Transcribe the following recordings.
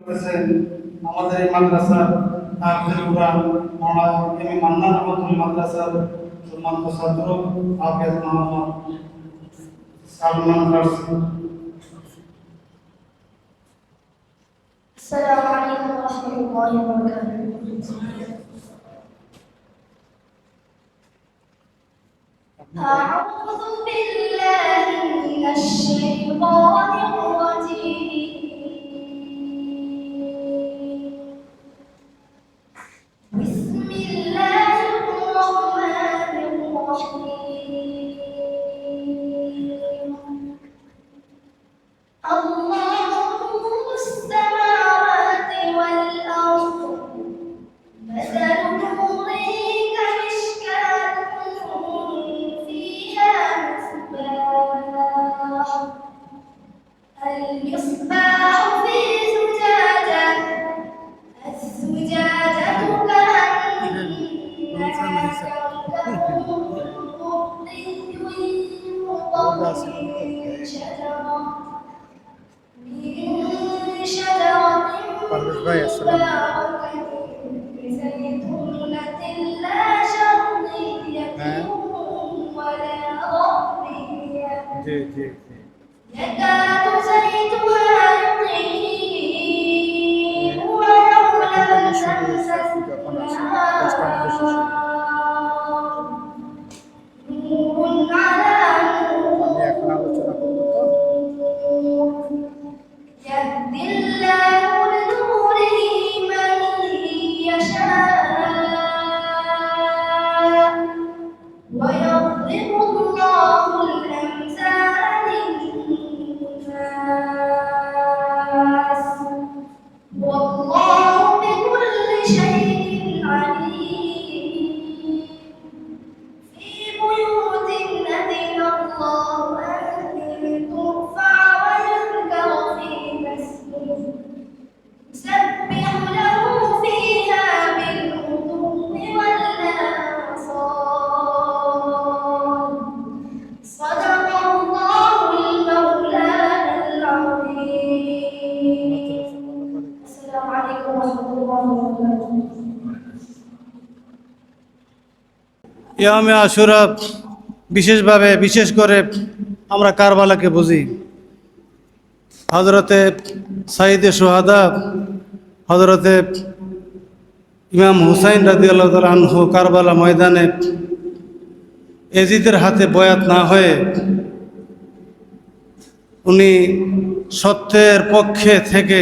করেছেন আমাদের এই মাদ্রাসার হাফিজুল কুরআন মাওলানা এম এ মান্নান রহমতুল মাদ্রাসার সম্মানিত ছাত্র হাফিজ মোহাম্মদ সালমান ফার্সি السلام عليكم ورحمة الله وبركاته. أعوذ بالله من الشيطان আসসালাম হ্যাঁ। জি জি জি। ইয়ামে আশুরা বিশেষভাবে, বিশেষ করে আমরা কারবালাকে বুঝি। হজরতে সাইদে সোহাদা হজরতে ইমাম হুসাইন রাজি আল্লাহ আনহু কারবালা ময়দানে এজিদের হাতে বয়াত না হয়ে উনি সত্যের পক্ষে থেকে,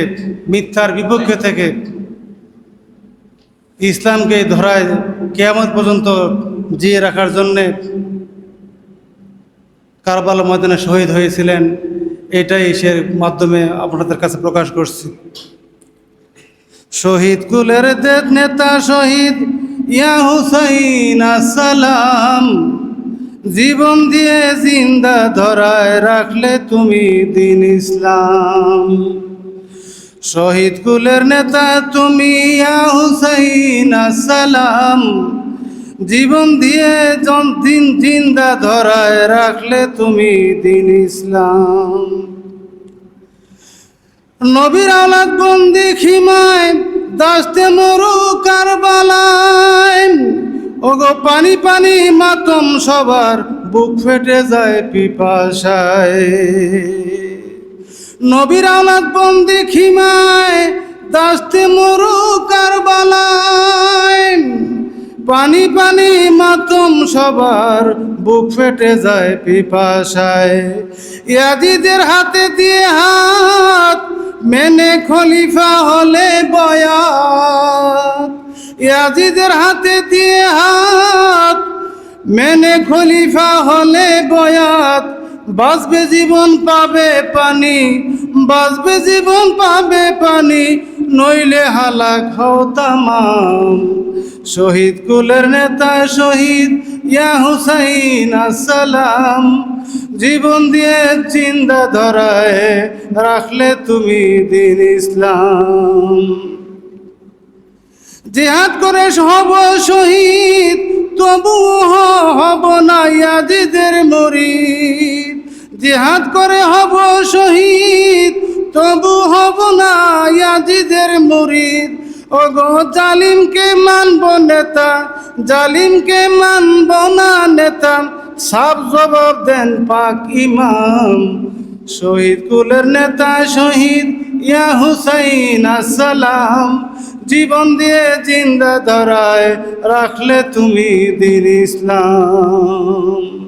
মিথ্যার বিপক্ষে থেকে ইসলামকে ধরায় কেয়ামত পর্যন্ত জিয়ে রাখার জন্যে কারবালা ময়দানে শহীদ হয়েছিলেন। এটাই সে মাধ্যমে আপনাদের কাছে প্রকাশ করছি। শহীদ কুলের নেতা শহীদ ইয়া হুসাইন আসসালাম, জীবন দিয়ে জিন্দা ধরায় রাখলে তুমি দিন ইসলাম। শহীদ কুলের নেতা তুমি ইয়া হুসাইন আসসালাম জীবন দিয়ে দিন জিন্দা ধরায় রাখলে তুমি দিন ইসলাম। নবীর আলাদ বন্দি খিমায়, দাসতে মরু কারবালায়। ওগো পানি পানি মাতম সবার, বুক ফেটে যায় পিপাসায়। নবীর আলাদ বন্দি খিমায়, দাসতে মরু কারবালায়। পানি পানি মাতম সবার, বুক ফেটে যায় পিপাসায়। হাতে দিয়ে হাত, মেনে খলিফা হলে বয়াত। ইয়াজিদের হাতে দিয়ে হাত, মেনে খলিফা হলে বয়াত। বাঁচবে জীবন, পাবে পানি, বাঁচবে জীবন, পাবে পানি, নইলে হালাক হও শহীদ কুলের নেতা, শহীদ ইয়া হুসাইন, আসসালাম। জীবন দিয়ে চিন্তা ধরায় রাখলে তুমি দিন ইসলাম। জেহাদ করে হব শহীদ তবু হব না ইয়াজিদের মরিদ। জেহাদ করে হব শহীদ তবু হব না ইয়াজিদের মুরিদ। ওগো জালিমকে মানব নেতা, জালিমকে মানব না নেতা সাব জবাব দেন পাক ইমাম। শহীদ কুলের নেতা, শহীদ ইয়া হুসাইন আসসালাম। জীবন দিয়ে জিন্দা ধরায় রাখলে তুমি দিন ইসলাম।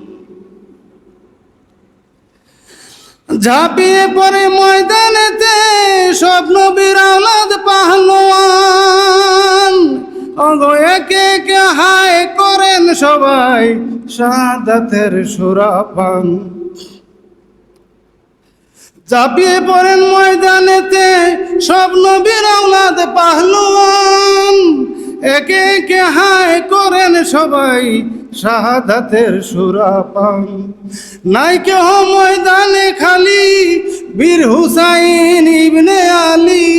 ঝাঁপিয়ে পরে ময়দানেতে স্বপ্ন বিরালাদ পাহলোয়ান অগো একে একে হায় করেন সবাই শাহাদাতের সুরাপান। ঝাঁপিয়ে পড়েন ময়দানেতে স্বপ্ন বিরালাদ পাহলোয়ান একে একে হায় করেন সবাই শাহাদাতের সুরাপান নাই কেহ ময়দানে খালি বীর হুসাইন ইবনে আলী।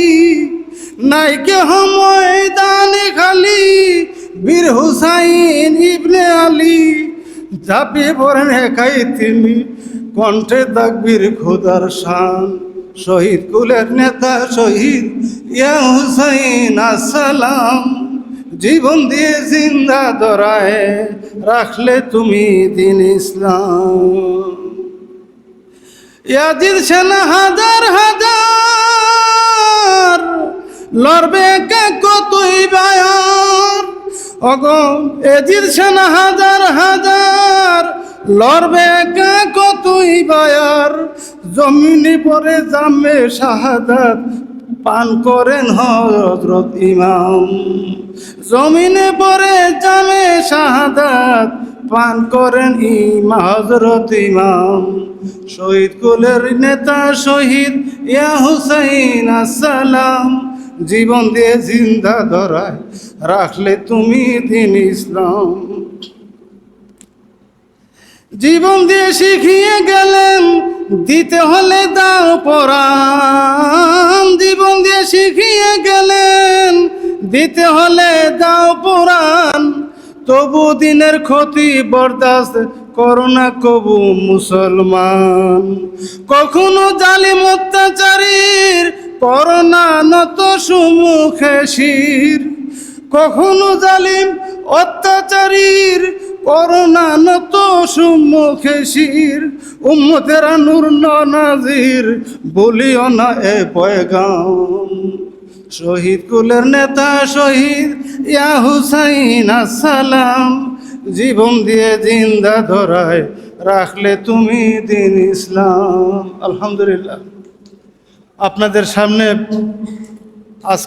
নাই কেহ ময়দানে খালি বীর হুসাইন ইবনে আলী। ঝাঁপিয়ে পড়েন একাই তিনি, কণ্ঠে তাকবীর খোদার শান। শহীদ কুলের নেতা, শহীদ ইয়া হুসাইন, আসসালাম। জীবন দিয়ে জিন্দা দরায় রাখলে তুমি দিন ইসলাম। ইয়াজিদ সেনা হাজার হাজার, লড়বে কে কতই বায়ার? অগো এজিদ সেনা হাজার হাজার, লড়বে কে কতই বায়ার? জমিনে পরে জামে শাহাদাত পান করেন হজরত ইমাম। জমিনে পরে জামে শাহাদাত পান করেন ইমা হজরত ইমাম। শহীদ কুলের নেতা শহীদ ইয়া হুসাইন আসসালাম। জীবন দিয়ে জিন্দা ধরায় রাখলে তুমি দিন ইসলাম। জীবন দিয়ে শিখিয়ে গেলেন, দিতে হলে দাও পরাণ। জীবন দিয়ে শিখিয়ে গেলেন দিতে হলে দাও পরাণ। তবু দিনের ক্ষতি বরদাস্ত করোনা কবু মুসলমান। কখনো জালিম অত্যাচারীর করোনা নত সুমুখে শির। কখনো জালিম অত্যাচারীর করোনা নত সম্মুখে শির। উম্মতেরা নূর নাজির বলিও না এ পয়গাম। শহীদ কুলের নেতা শহীদ, ইয়া হুসাইন আসসালাম। জীবন দিয়ে জিন্দা ধরায় রাখলে তুমি দিন ইসলাম। আলহামদুলিল্লাহ। আপনাদের সামনে আজ